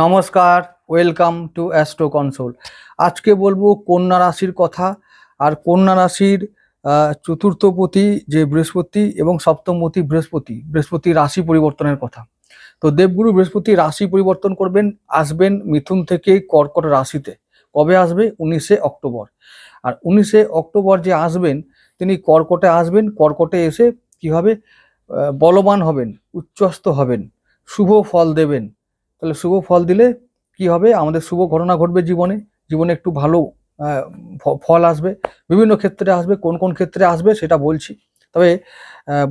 নমস্কার, welcome to astro console. আজকে বলব কন্যা রাশির কথা, আর কন্যা রাশির চতুর্থপতি যে বৃহস্পতি এবং সপ্তমপতি বৃহস্পতি বৃহস্পতি রাশি পরিবর্তনের কথা। তো দেবগুরু বৃহস্পতি রাশি পরিবর্তন করবেন, আসবেন মিথুন থেকে কর্কট রাশিতে। কবে আসবে? উনিশে অক্টোবর। আর উনিশে অক্টোবর যে আসবেন, তিনি কর্কটে আসবেন, কর্কটে এসে কি হবে? বলবান হবেন উচ্চস্ত হবেন, শুভ ফল দেবেন। তাহলে শুভ ফল দিলে কি হবে? আমাদের শুভ ঘটনা ঘটবে জীবনে। জীবনে একটু ভালো ফল আসবে। বিভিন্ন ক্ষেত্রে আসবে, কোন কোন ক্ষেত্রে আসবে সেটা বলছি। তবে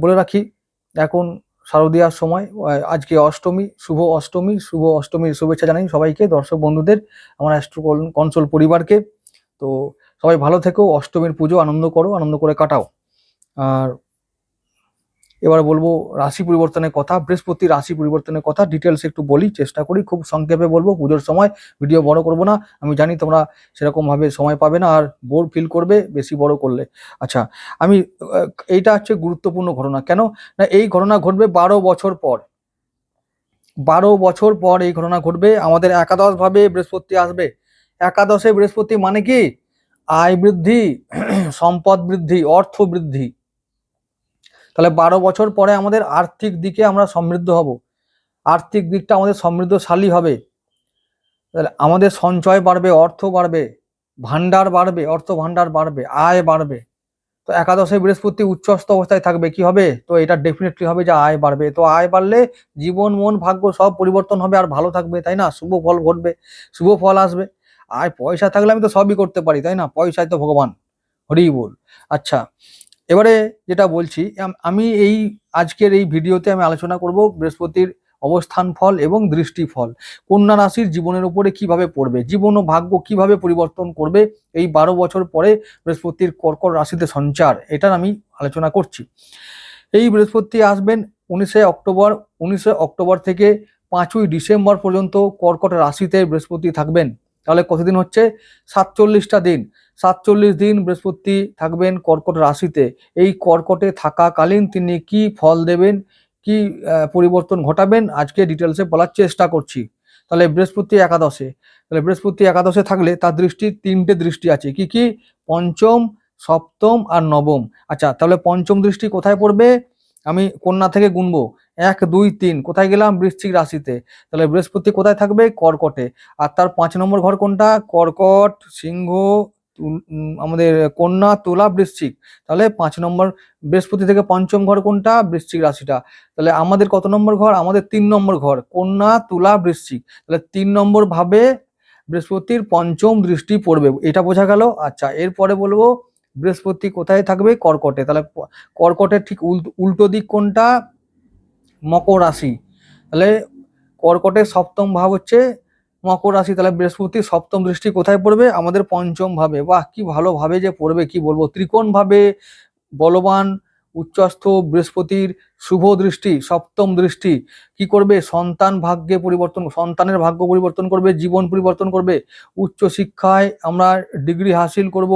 বলে রাখি, এখন শারদীয়ার সময় আজকে অষ্টমী, শুভ অষ্টমী, শুভ অষ্টমীর শুভেচ্ছা জানাই সবাইকে, দর্শক বন্ধুদের, আমার অ্যাস্ট্রো কনসোল পরিবারকে। তো সবাই ভালো থেকো, অষ্টমীর পুজো আনন্দ করো, আনন্দ করে কাটাও। আর এবার বলব রাশি পরিবর্তনের কথা, বৃহস্পতি রাশি পরিবর্তনের কথা ডিটেলস একটু বলি, চেষ্টা করি, খুব সংক্ষেপে বলব, পুজোর সময় ভিডিও বড় করব না, আমি জানি তোমরা সেরকম ভাবে সময় পাবে না, আর বোর ফিল করবে বেশি বড় করলে। আচ্ছা আমি এইটা হচ্ছে গুরুত্বপূর্ণ ঘটনা, কেন? না, এই ঘটনা ঘটবে বারো বছর পর। বারো বছর পর এই ঘটনা ঘটবে, আমাদের একাদশ ভাবে বৃহস্পতি আসবে। একাদশে বৃহস্পতি মানে কি? আয় বৃদ্ধি, সম্পদ বৃদ্ধি, অর্থ বৃদ্ধি। তাহলে বারো বছর পরে আমাদের আর্থিক দিকে আমরা সমৃদ্ধ হব। আর্থিক দিকটা আমাদের সমৃদ্ধশালী হবে। তাহলে আমাদের সঞ্চয় বাড়বে, অর্থ বাড়বে ভান্ডার বাড়বে, অর্থ ভান্ডার বাড়বে, আয় বাড়বে। তো একাদশে বৃহস্পতি উচ্চস্থ অবস্থায় থাকবে, কি হবে? তো এটা ডেফিনেটলি হবে যে আয় বাড়বে। তো আয় বাড়লে জীবন, মন, ভাগ্য সব পরিবর্তন হবে, আর ভালো থাকবে, তাই না? শুভ ফল ঘটবে, শুভ ফল আসবে। আয় পয়সা থাকলে আমি তো সবই করতে পারি, তাই না? পয়সায় তো ভগবান, হরি বল। আচ্ছা এবারে যেটা বলছি, আমি এই আজকের এই ভিডিওতে আমি আলোচনা করব বৃহস্পতির অবস্থান ফল এবং দৃষ্টি ফল। কন্যা রাশির জীবনের উপরে কীভাবে পড়বে, জীবন ও ভাগ্য কীভাবে পরিবর্তন করবে, এই বারো বছর পরে বৃহস্পতির কর্কট রাশিতে সঞ্চার, এটার আমি আলোচনা করছি। এই বৃহস্পতি আসবেন উনিশে অক্টোবর উনিশে অক্টোবর থেকে পাঁচই ডিসেম্বর পর্যন্ত কর্কট রাশিতে বৃহস্পতি থাকবেন। তাহলে কতদিন হচ্ছে? সাতচল্লিশটা দিন। সাতচল্লিশ দিন বৃহস্পতি থাকবেন কর্কট রাশিতে। এই কর্কটে থাকাকালীন তিনি কি ফল দেবেন? কি পরিবর্তন ঘটাবেন? আজকে ডিটেলসে বলার চেষ্টা করছি। তাহলে বৃহস্পতি একাদশে। তাহলে বৃহস্পতি একাদশে থাকলে তার দৃষ্টি তিনটে দৃষ্টি আছে। কি কি? পঞ্চম, সপ্তম আর নবম। আচ্ছা তাহলে পঞ্চম দৃষ্টি কোথায় পড়বে? আমি কন্যা থেকে গুনবো। এক, দুই, তিন, কোথায় গেলাম? বৃশ্চিক রাশিতে। তাহলে বৃহস্পতি কোথায় থাকবে? কর্কটে। আর তার পাঁচ নম্বর ঘর কোনটা? কর্কট, সিংহ আমাদের কন্যা, তুলা, বৃশ্চিক। তাহলে পাঁচ নম্বর বৃহস্পতি থেকে পঞ্চম ঘর কোনটা? বৃশ্চিক রাশিটা। তাহলে আমাদের কত নম্বর ঘর? আমাদের তিন নম্বর ঘর, কন্যা, তুলা, বৃশ্চিক। তাহলে তিন নম্বর ভাবে বৃহস্পতির পঞ্চম দৃষ্টি পড়বে, এটা বোঝা গেল। আচ্ছা এরপরে বলব বৃহস্পতি কোথায় থাকবে? কর্কটে। তাহলে কর্কটের ঠিক উল্টো দিক কোনটা? মকর রাশি। তাহলে কর্কটের সপ্তম ভাব হচ্ছে মকর রাশি। তাহলে বৃহস্পতি সপ্তম দৃষ্টি কোথায় পড়বে? আমাদের পঞ্চম ভাবে। বাহ, কি ভালো ভাবে যে পড়বে, কি বলব? ত্রিকোণ ভাবে বলবান, উচ্চস্থ, বৃহস্পতির শুভ দৃষ্টি, সপ্তম দৃষ্টি। কি করবে? সন্তান ভাগ্যে পরিবর্তন, সন্তানের ভাগ্য পরিবর্তন করবে, জীবন পরিবর্তন করবে। উচ্চ শিক্ষায় আমরা ডিগ্রি হাসিল করব।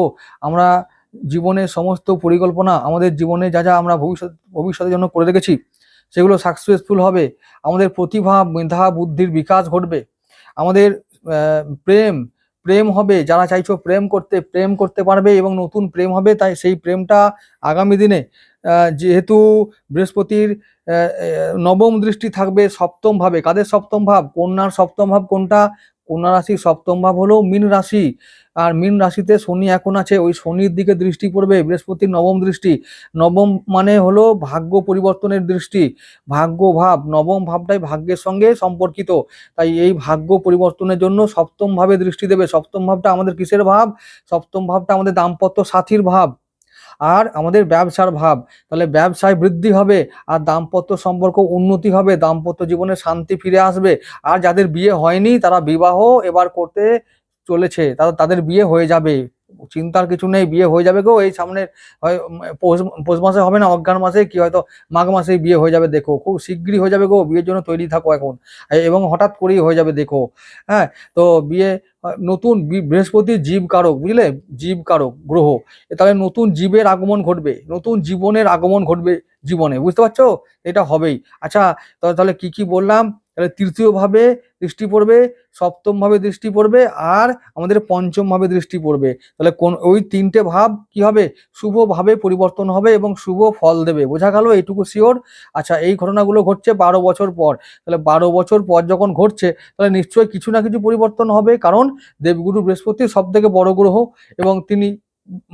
আমরা জীবনের সমস্ত পরিকল্পনা আমাদের জীবনে যা যা আমরা ভবিষ্যৎ, ভবিষ্যতের জন্য করে রেখেছি, সেগুলো সাকসেসফুল হবে। আমাদের প্রতিভা, মেধা, বুদ্ধির বিকাশ ঘটবে। আমাদের প্রেম প্রেম হবে। যারা চাইছো প্রেম করতে প্রেম করতে পারবে এবং নতুন প্রেম হবে, তাই সেই প্রেমটা আগামী দিনে যেহেতু বৃহস্পতির নবম দৃষ্টি থাকবে সপ্তম ভাবে। কাদের সপ্তম ভাব? কন্যার সপ্তম ভাব কোনটা? কন্যা রাশির সপ্তম ভাব হলো মীন রাশি। আর মীন রাশিতে শনি এখন আছে, ওই শনির দিকে দৃষ্টি পড়বে, বৃহস্পতির নবম দৃষ্টি। নবম মানে হলো ভাগ্য পরিবর্তনের দৃষ্টি। ভাগ্য ভাব, নবম ভাবটাই ভাগ্যের সঙ্গে সম্পর্কিত। তাই এই ভাগ্য পরিবর্তনের জন্য সপ্তম ভাবে দৃষ্টি দেবে। সপ্তম ভাবটা আমাদের কিসের ভাব? সপ্তম ভাবটা আমাদের দাম্পত্য সাথীর ভাব। আর আমাদের ব্যবসার ভাব, তাহলে ব্যবসায় বৃদ্ধি হবে আর দাম্পত্য সম্পর্ক উন্নতি হবে, দাম্পত্য জীবনে শান্তি ফিরে আসবে। আর যাদের বিয়ে হয়নি তারা বিবাহ এবার করতে চলেছে, তাদের বিয়ে হয়ে যাবে। চিন্তার কিছু নেই, বিয়ে হয়ে যাবে গো, এই সামনে হয় পৌষ মাসে হবে না, অজ্ঞান মাসে, কি হয়তো মাঘ মাসেই বিয়ে হয়ে যাবে দেখো, খুব শীঘ্রই হয়ে যাবে গো, বিয়ের জন্য তৈরি থাকো এখন এবং হঠাৎ করেই হয়ে যাবে দেখো হ্যাঁ তো বিয়ে নতুন বৃহস্পতি জীব কারক, বুঝলে? জীব কারক, গ্রহ তাহলে নতুন জীবের আগমন ঘটবে, নতুন জীবনের আগমন ঘটবে জীবনে, বুঝতে পারছ? এটা হবেই আচ্ছা তাহলে কি কি বললাম? তাহলে তৃতীয় ভাবে দৃষ্টি পড়বে সপ্তম ভাবে দৃষ্টি পড়বে আর আমাদের পঞ্চম ভাবে দৃষ্টি পড়বে। তাহলে কোন, ওই তিনটে ভাব কি হবে? শুভ ভাবে পরিবর্তন হবে এবং শুভ ফল দেবে। বোঝা গেল? এইটুকু শিওর আচ্ছা এই ঘটনাগুলো ঘটছে বারো বছর পর। তাহলে বারো বছর পর যখন ঘটছে, তাহলে নিশ্চয়ই কিছু না কিছু পরিবর্তন হবে কারণ দেবগুরু বৃহস্পতি সব থেকে বড় গ্রহ এবং তিনি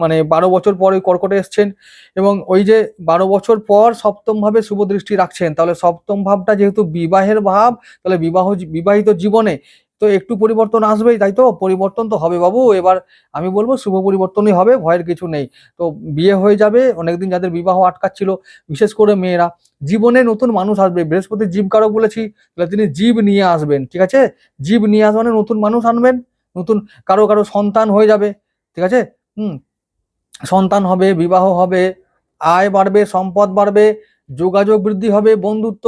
মানে বারো বছর পর ওই কর্কটে এসছেন এবং ওই যে বারো বছর পর সপ্তম ভাবে শুভ দৃষ্টি রাখছেন, তাহলে সপ্তম ভাবটা যেহেতু বিবাহের ভাব, তাহলে বিবাহ বিবাহিত জীবনে তো একটু পরিবর্তন আসবেই, তাই তো? পরিবর্তন তো হবে বাবু, এবার আমি বলব শুভ পরিবর্তনই হবে, ভয়ের কিছু নেই। তো বিয়ে হয়ে যাবে, অনেকদিন যাদের বিবাহ আটকাচ্ছিল, বিশেষ করে মেয়েরা। জীবনে নতুন মানুষ আসবে, বৃহস্পতি জীব কারক বলেছি, তাহলে তিনি জীব নিয়ে আসবেন, ঠিক আছে? জীব নিয়ে আসবেন মানে নতুন মানুষ আনবেন, নতুন কারও কারও সন্তান হয়ে যাবে, ঠিক আছে? হুম সন্তান হবে, বিবাহ হবে, আয় বাড়বে, সম্পদ বাড়বে, যোগাযোগ বৃদ্ধি হবে, বন্ধুত্ব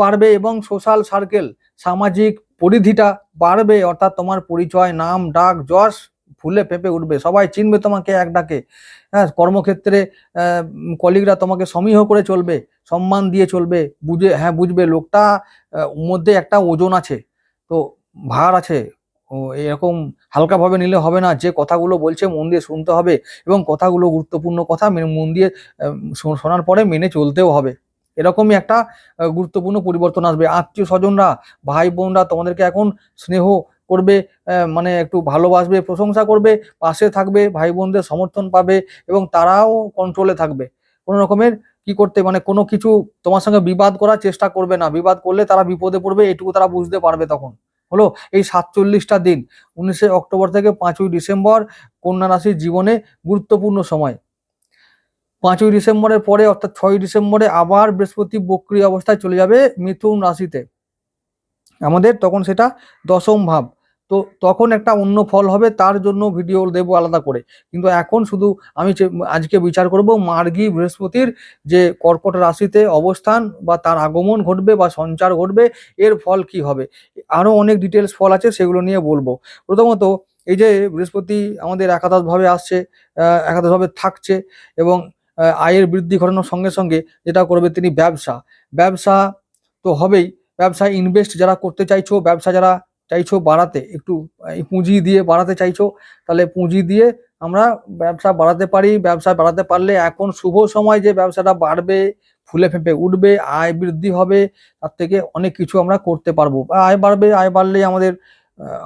বাড়বে এবং সোশ্যাল সার্কেল সামাজিক পরিধিটা বাড়বে। অর্থাৎ তোমার পরিচয়, নাম, ডাক, যশ ফুলে পেঁপে উঠবে। সবাই চিনবে তোমাকে, এক ডাকে। হ্যাঁ কর্মক্ষেত্রে কলিগরা তোমাকে সমীহ করে চলবে, সম্মান দিয়ে চলবে, বুঝে হ্যাঁ বুঝবে। লোকটা মধ্যে একটা ওজন আছে, তো ভার আছে এরকম হালকাভাবে নিলে হবে না। যে কথাগুলো বলছে মন দিয়ে শুনতে হবে এবং কথাগুলো গুরুত্বপূর্ণ কথা মেনে- দিয়ে শোনার পরে মেনে চলতেও হবে। এরকমই একটা গুরুত্বপূর্ণ পরিবর্তন আসবে। আত্মীয় স্বজনরা ভাই বোনরা তোমাদেরকে এখন স্নেহ করবে মানে একটু ভালোবাসবে, প্রশংসা করবে, পাশে থাকবে ভাই বোনদের সমর্থন পাবে এবং তারাও কন্ট্রোলে থাকবে। কোনো রকমের কি করতে মানে কোনো কিছু তোমার সঙ্গে বিবাদ করার চেষ্টা করবে না। বিবাদ করলে তারা বিপদে পড়বে, এটুকু তারা বুঝতে পারবে তখন। হলো এই সাতচল্লিশটা দিন, উনিশে অক্টোবর থেকে পাঁচই ডিসেম্বর কন্যা রাশির জীবনে গুরুত্বপূর্ণ সময়। পাঁচই ডিসেম্বরের পরে অর্থাৎ ছয়ই ডিসেম্বরে আবার বৃহস্পতি বক্রিয় অবস্থায় চলে যাবে মিথুন রাশিতে। আমাদের তখন সেটা দশম ভাব। তো তখন একটা অন্য ফল হবে, তার জন্য ভিডিও দেবো আলাদা করে। কিন্তু এখন শুধু আমি আজকে বিচার করব, মার্গী বৃহস্পতির যে কর্কট রাশিতে অবস্থান বা তার আগমন ঘটবে বা সঞ্চার ঘটবে, এর ফল কি হবে? আরও অনেক ডিটেলস ফল আছে, সেগুলো নিয়ে বলব। প্রথমত, এই যে বৃহস্পতি আমাদের একাদশভাবে আসছে একাদশভাবে থাকছে এবং আয়ের বৃদ্ধি ঘটানোর সঙ্গে সঙ্গে যেটা করবে তিনি ব্যবসা। ব্যবসা তো হবেই। ব্যবসায় ইনভেস্ট যারা করতে চাইছো, ব্যবসা যারা চাইছো বাড়াতে, একটু পুঁজি দিয়ে বাড়াতে চাইছো, তাহলে পুঁজি দিয়ে আমরা ব্যবসা বাড়াতে পারি, ব্যবসা বাড়াতে পারলে এখন শুভ সময় যে ব্যবসাটা বাড়বে, ফুলে ফেঁপে উঠবে, আয় বৃদ্ধি হবে, তার থেকে অনেক কিছু আমরা করতে পারব। আয় বাড়বে, আয় বাড়লেই আমাদের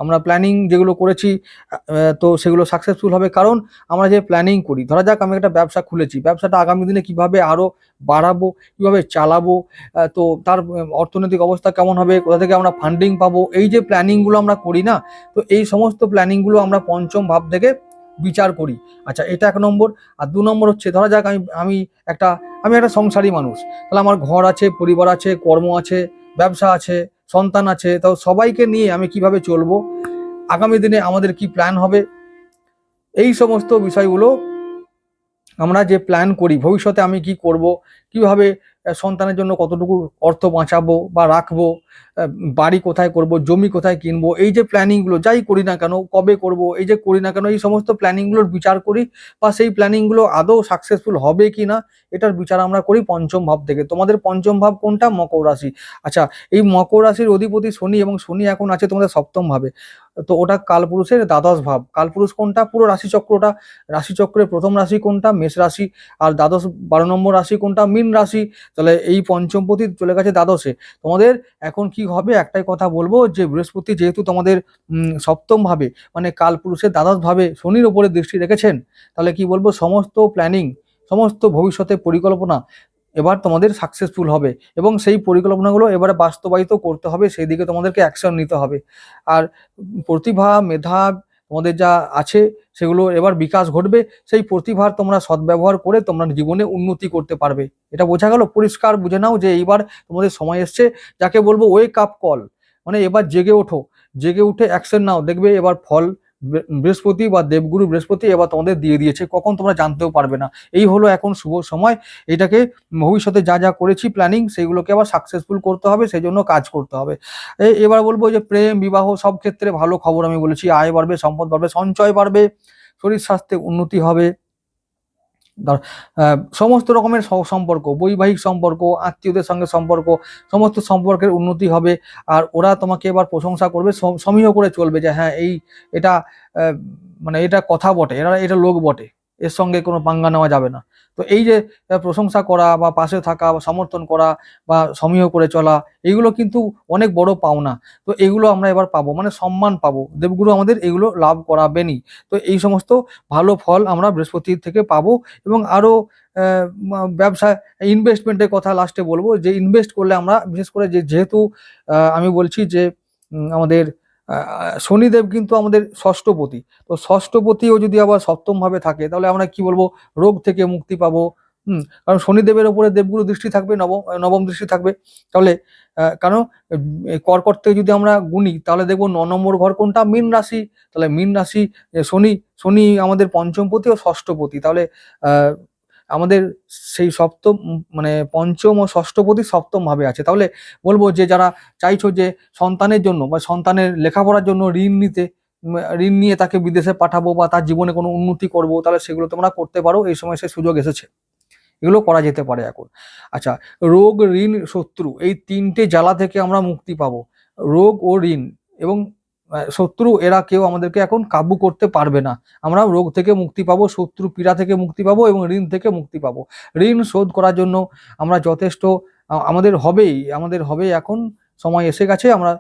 আমরা প্ল্যানিং যেগুলো করেছি তো সেগুলো সাকসেসফুল হবে। কারণ আমরা যে প্ল্যানিং করি, ধরা যাক আমি একটা ব্যবসা খুলেছি, ব্যবসাটা আগামী দিনে কীভাবে আরও বাড়াবো, কীভাবে চালাবো তো তার অর্থনৈতিক অবস্থা কেমন হবে, কোথা থেকে আমরা ফান্ডিং পাবো, এই যে প্ল্যানিংগুলো আমরা করি না, তো এই সমস্ত প্ল্যানিংগুলো আমরা পঞ্চম ভাব থেকে বিচার করি। আচ্ছা এটা এক নম্বর। আর দু নম্বর হচ্ছে, ধরা যাক আমি আমি একটা আমি একটা সংসারী মানুষ, তাহলে আমার ঘর আছে, পরিবার আছে, কর্ম আছে, ব্যবসা আছে সন্তান আছে, তাও সবাইকে নিয়ে আমি কীভাবে চলবো? আগামী দিনে আমাদের কি প্ল্যান হবে? এই সমস্ত বিষয়গুলো আমরা যে প্ল্যান করি, ভবিষ্যতে আমি কি করব? কীভাবে সন্তানের জন্য কতটুকু অর্থ বাঁচাবো বা রাখব বাড়ি কোথায় করব, জমি কোথায় কিনবো, এই যে প্ল্যানিংগুলো যাই করি না কেন, কবে করব, এই যে করি না কেন, এই সমস্ত প্ল্যানিংগুলোর বিচার করি বা সেই প্ল্যানিংগুলো আদৌ সাকসেসফুল হবে কি না, এটার বিচার আমরা করি পঞ্চম ভাব থেকে। তোমাদের পঞ্চম ভাব কোনটা? মকর রাশি। আচ্ছা এই মকর রাশির অধিপতি শনি এবং শনি এখন আছে তোমাদের সপ্তম ভাবে। তো ওটা কালপুরুষের দ্বাদশ ভাব। কালপুরুষ কোনটা? পুরো রাশিচক্রটা। রাশিচক্রের প্রথম রাশি কোনটা? মেষ রাশি। আর দ্বাদশ বারো নম্বর রাশি কোনটা? মীন রাশি। তাহলে এই পঞ্চমপতি চলে গেছে দ্বাদশে। তোমাদের এখন কি হবে? একটাই কথা বলব যে, বৃহস্পতি যেহেতু তোমাদের সপ্তম ভাবে মানে কালপুরুষের দ্বাদশ ভাবে শনির ওপরে দৃষ্টি রেখেছেন, তাহলে কি বলব? সমস্ত প্ল্যানিং সমস্ত ভবিষ্যতে পরিকল্পনা এবার তোমাদের সাকসেসফুল হবে এবং সেই পরিকল্পনাগুলো এবারে বাস্তবায়িত করতে হবে, সেই দিকে তোমাদেরকে অ্যাকশন নিতে হবে। আর প্রতিভা, মেধা তোমাদের যা আছে সেগুলো এবার বিকাশ ঘটবে, সেই প্রতিভার তোমরা সদ্ব্যবহার করে তোমরা জীবনে উন্নতি করতে পারবে। এটা বোঝা গেল, পরিষ্কার বুঝে নাও যে এইবার তোমাদের সময় এসছে, যাকে বলব ওয়েক আপ কল মানে এবার জেগে ওঠো, জেগে উঠে অ্যাকশন নাও, দেখবে এবার ফল বৃহস্পতি বা দেবগুরু বৃহস্পতি এবার তোমাদের দিয়ে দিয়েছে, কখন তোমরা জানতেও পারবে না। এই হলো এখন শুভ সময়, এটাকে ভবিষ্যতে যা যা করেছি প্ল্যানিং সেইগুলোকে আবার সাকসেসফুল করতে হবে সেই জন্য কাজ করতে হবে। এবার বলব যে প্রেম, বিবাহ সব ক্ষেত্রে ভালো খবর আমি বলেছি, আয় বাড়বে, সম্পদ বাড়বে, সঞ্চয় বাড়বে, শরীর স্বাস্থ্যে উন্নতি হবে। সমস্ত রকমের সম্পর্ক, বৈবাহিক সম্পর্ক, আত্মীয়দের সঙ্গে সম্পর্ক, সমস্ত সম্পর্কের উন্নতি হবে। আর ওরা তোমাকে এবার প্রশংসা করবে সমীহ করে চলবে যে হ্যাঁ এই, এটা মানে এটা কথা বটে, এরা, এটা লোক বটে। এর সঙ্গে কোনো পাঙ্গা নেওয়া যাবে না। তো এই যে প্রশংসা করা বা পাশে থাকা বা সমর্থন করা বা সমীহ করে চলা এগুলো কিন্তু অনেক বড় পাওনা। তো এগুলো আমরা এবার পাবো মানে সম্মান পাবো। দেবগুরু আমাদের এগুলো লাভ করাবেনই। তো এই সমস্ত ভালো ফল আমরা বৃহস্পতির থেকে পাবো এবং আরও ব্যবসা ইনভেস্টমেন্টের কথা লাস্টে বলব। যে ইনভেস্ট করলে আমরা, বিশেষ করে যে যেহেতু আমি বলছি যে আমাদের শনিদেব কিন্তু আমাদের ষষ্ঠপতি। তো ষষ্ঠপতিও যদি আবার সপ্তম ভাবে থাকে, তাহলে আমরা কি বলব? রোগ থেকে মুক্তি পাবো। হুম, কারণ শনিদেবের ওপরে দেবগুরু দৃষ্টি থাকবে, নবম নবম দৃষ্টি থাকবে। তাহলে কারণ কর্কট থেকে যদি আমরা গুনি, তাহলে দেখব ন নম্বর ঘর কোনটা? মীন রাশি। তাহলে মীন রাশি শনি শনি আমাদের পঞ্চমপতি ও ষষ্ঠপতি। তাহলে আমাদের সেই সপ্তম মানে পঞ্চম ও ষষ্ঠপতি সপ্তম ভাবে আছে। তাহলে বলব যে যারা চাইছো যে সন্তানের জন্য বা সন্তানের লেখাপড়ার জন্য ঋণ নিতে ঋণ নিয়ে তাকে বিদেশে পাঠাবো বা তার জীবনে কোনো উন্নতি করব, তাহলে সেগুলো তোমরা করতে পারো। এই সময় সে সুযোগ এসেছে। এগুলো করা যেতে পারে এখন। আচ্ছা রোগ, ঋণ, শত্রু এই তিনটে জ্বালা থেকে আমরা মুক্তি পাবো। রোগ ও ঋণ এবং শত্রু এরা কেউ আমাদেরকে এখন কাবু করতে পারবে না। আমরা রোগ থেকে মুক্তি পাবো, শত্রু পীড়া থেকে মুক্তি পাবো এবং ঋণ থেকে মুক্তি পাবো। ঋণ শোধ করার জন্য আমরা যথেষ্ট আমাদের হবেই, আমাদের হবে এখন, সময় এসে গেছে, আমরা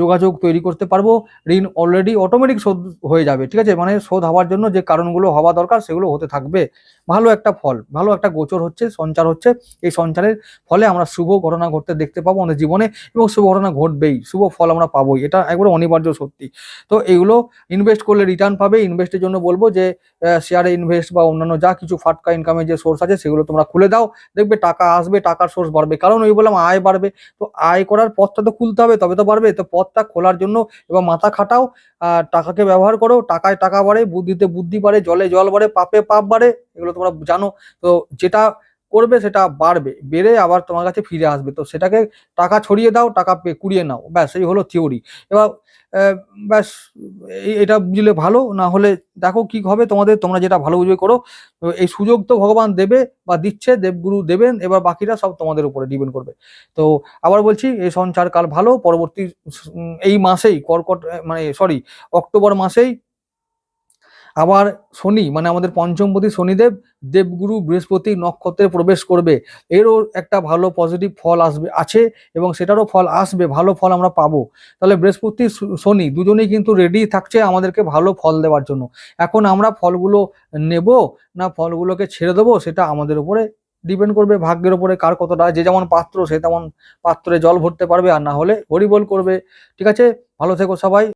যোগাযোগ তৈরি করতে পারব। ঋণ অলরেডি অটোমেটিক শোধ হয়ে যাবে, ঠিক আছে? মানে শোধ হওয়ার জন্য যে কারণগুলো হওয়া দরকার সেগুলো হতে থাকবে। ভালো একটা ফল, ভালো একটা গোচর হচ্ছে, সঞ্চার হচ্ছে। এই সঞ্চারের ফলে আমরা শুভ ঘটনা ঘটতে দেখতে পাবো আমাদের জীবনে এবং শুভ ঘটনা ঘটবেই, শুভ ফল আমরা পাবোই। এটা একবারে অনিবার্য সত্যি। তো এগুলো ইনভেস্ট করলে রিটার্ন পাবে। ইনভেস্টের জন্য বলব যে শেয়ারে ইনভেস্ট বা অন্যান্য যা কিছু ফাটকা ইনকামের যে সোর্স আছে সেগুলো তোমরা খুলে দাও। দেখবে টাকা আসবে, টাকার সোর্স বাড়বে। কারণ ওই বললাম আয় বাড়বে। তো আয় করার পথটা তো খুলতে হবে, তবে তো বাড়বে। তো পথটা খোলার জন্য এবং মাথা খাটাও টাকাকে ব্যবহার করো, টাকায় টাকা বাড়ে, বুদ্ধিতে বুদ্ধি বাড়ে, জলে জল বাড়ে, পাপে পাপ বাড়ে, এগুলো তোমরা জানো। তো যেটা করবে সেটা বাড়বে, বেড়ে আবার তোমার কাছে ফিরে আসবে। তো সেটাকে টাকা ছড়িয়ে দাও, টাকা পে কুড়িয়ে নাও, ব্যাস, এই হলো থিওরি এবার ব্যাস এটা বুঝলে ভালো, না হলে দেখো কি হবে তোমাদের, তোমরা যেটা ভালো বুঝবে করো। এই সুযোগ তো ভগবান দেবে বা দিচ্ছে, দেবগুরু দেবেন, এবার বাকিরা সব তোমাদের উপরে ডিপেন্ড করবে। তো আবার বলছি, এই সঞ্চার কাল ভালো, পরবর্তী এই মাসেই, কর্কট মানে সরি অক্টোবর মাসেই আবার শনি মানে আমাদের পঞ্চমপতি শনিদেব, দেবগুরু বৃহস্পতি নক্ষত্রে প্রবেশ করবে। এরও একটা ভালো পজিটিভ ফল আসবে, আছে এবং সেটারও ফল আসবে, ভালো ফল আমরা পাবো। তাহলে বৃহস্পতি শনি দুজনেই কিন্তু রেডি থাকছে আমাদেরকে ভালো ফল দেওয়ার জন্য। এখন আমরা ফলগুলো নেব না ফলগুলোকে ছেড়ে দেবো, সেটা আমাদের উপরে ডিপেন্ড করবে, ভাগ্যের উপরে কার কতটা, যে যেমন পাত্র, সে তেমন পাত্রে জল ভরতে পারবে, আর না হলে হরিবোল করবে। ঠিক আছে? ভালো থেকো সবাই।